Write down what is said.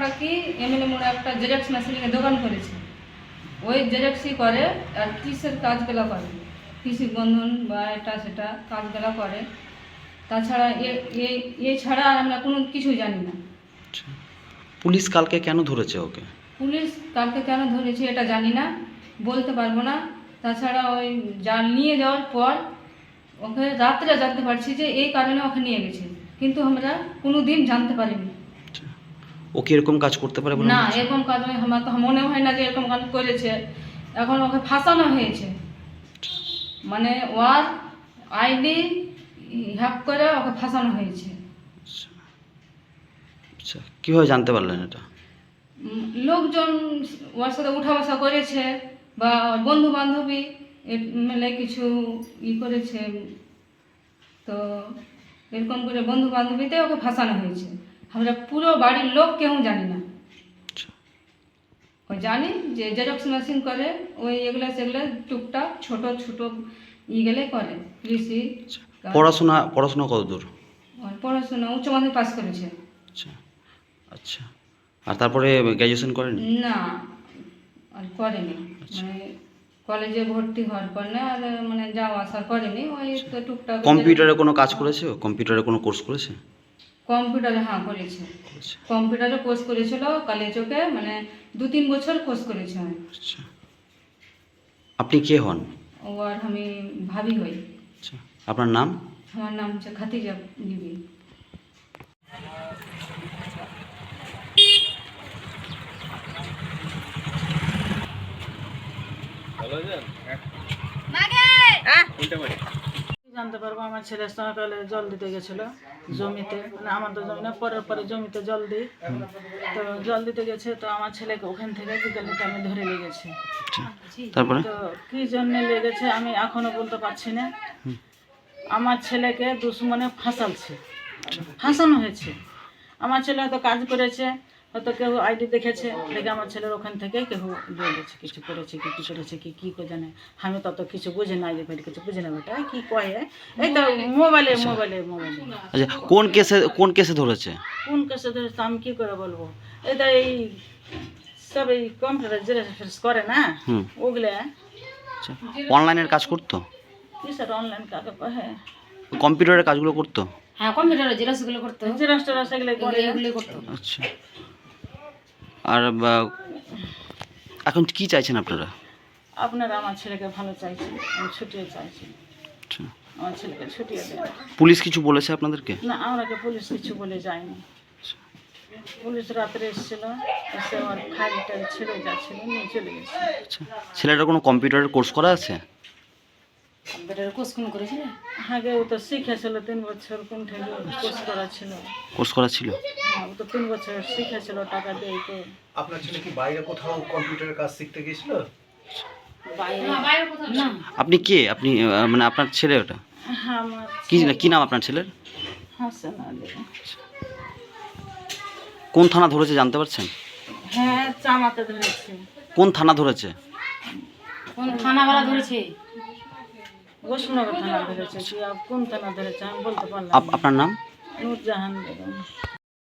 একটা জেরক্স মেশিনের দোকান করেছে। ওই জেরক্সই করে আর কিসের কাজগুলো করে? কৃষি বন্ধন বা এটা সেটা কাজগুলো করে। তাছাড়া এ- এছাড়া আমরা কোনো কিছু জানি না। আচ্ছা। পুলিশ কালকে কেন ধরেছে ওকে? পুলিশ কালকে কেন ধরেছে এটা জানি না বলতে পারব না। তাছাড়া ওই যা নিয়ে যাওয়ার পর ওকে রাত্রে জানতে পারছি যে এই কারণে ওকে নিয়ে গেছে। কিন্তু আমরা কোনো দিন জানতে পারিনি। ও কি এরকম কাজ করতে পারে বলে না এরকম কাজ আমার তো মনে হয় না যে এরকম কাজ করেছে। এখন ওকে ফাঁসানো হয়েছে। মানে ওর আইডি হ্যাক করে ওকে ফাঁসানো হয়েছে। আচ্ছা আচ্ছা কীভাবে জানতে পারলেন এটা? লোকজন ওর সাথে উঠা বসা করেছে বা বন্ধু বান্ধবী মিলে কিছু ই করেছে। তো এরকম করে বন্ধু বান্ধবীতে ওকে ফাঁসানো হয়েছে। আমরা পুরো বাড়ির লোক কেউ জানি না। আচ্ছা। ওই জানি যে জেরক্স মেশিন করে ওই এগুলো সেগুলো টুকটাক ছোট ছোট ইগুলো করে কৃষি আচ্ছা। পড়াশোনা পড়াশোনা কত দূর? পড়াশোনা উচ্চ মাধ্যমিক পাস করেছে। আচ্ছা। আচ্ছা। আর তারপরে গ্র্যাজুয়েশন করেন? না আর করেনি। মানে কলেজে ভর্তি হওয়ার পর না আর মানে যাওয়া আসা করেনি ওই তো টুকটাক কম্পিউটারে কোনো কাজ করেছে? কম্পিউটারে কোনো কোর্স করেছে? কম্পিউটারে হ্যাঁ করেছে। কম্পিউটারে কোর্স করেছিল কলেজকে মানে দু তিন বছর কোর্স করেছে। আচ্ছা। আপনি কে হন? ও আর আমি ভাবি হই। আচ্ছা। আপনার নাম? আমার নাম হচ্ছে খাতিজা বিবি। জানতে পারব? আমার ছেলে সকালে জল দিতে গেছিল। জমিতে মানে আমার তো জমি না পরের পরে জমিতে জল দিই। তো জল দিতে গেছে তো আমার ছেলেকে ওখান থেকে বিকেলে আমি ধরে লেগেছে আচ্ছা তারপরে? তো কি জন্য লেগেছে আমি এখনও বলতে পারছি না। আমার ছেলেকে দুশ্মনে ফাঁসালছে। ফাঁসানো হয়েছে। আমার ছেলে হয়তো কাজ করেছে হয়তো কেউ আইডি দেখেছে দেখে আমার ছেলের ওখান থেকে কেউ বলেছে কিছু করেছে কি কি করেছে কি কি করে জানে। আমি তত কিছু বুঝি না আইডি ফাইডি কিছু বুঝি না বেটা কি কয়ে এই তো মোবাইলে মোবাইলে মোবাইলে। আচ্ছা কোন কেসে কোন কেসে ধরেছে? কোন কেসে ধরেছে আমি কি করে বলব? এটা এই সব এই কম্পিউটার জেরক্স করে না হুম। ওগুলা। আচ্ছা অনলাইনের কাজ করতো? কি স্যার অনলাইন কাজ কহে কম্পিউটারের কাজগুলো করতো? হ্যাঁ কম্পিউটারে জেরক্সগুলো করতে। জেরক্স টেরক্স এগুলো করে। এগুলো করতো। আচ্ছা। আর বা, এখন কি চাইছেন আপনারা? আপনারা আমার ছেলেকে ভালো চাইছি আমি ছুটিয়ে চাইছি। আচ্ছা। আমার ছেলেকে ছুটিয়ে দেন। পুলিশ কিছু বলেছে আপনাদেরকে? না আমরাকে পুলিশ কিছু বলে যায়নি। পুলিশ রাত্রে এসেছিল এসে আমার ফাইলটা ছেড়ে যাচ্ছিল নিয়ে চলে গেছে। আচ্ছা। ছেলেটার কোনো কম্পিউটারের কোর্স করা আছে? কম্পিউটারের কোর্স কোন করেছিল আগে ও তো শিখেছিল তিন বছর কোন কোর্স করা ছিল। কোর্স করা ছিল? ও তো তিন বছর শিখেছিল টাকা দিয়ে তো। আপনার ছেলে কি বাইরে কোথাও কম্পিউটারের কাজ শিখতে গিয়েছিল? আপনি কে? আপনি মানে আপনার ছেলে ওটা? হ্যাঁ কি কি নাম আপনার ছেলের? কোন থানা ধরেছে জানতে পারছেন? হ্যাঁ চামাতে ধরেছে। কোন থানা ধরেছে? কোন থানাওয়ালা ধরেছে? থানা ধরেছে। কোন থানা ধরেছে আমি বলতে পারলাম আপনার নাম? নূরজাহান বেগম।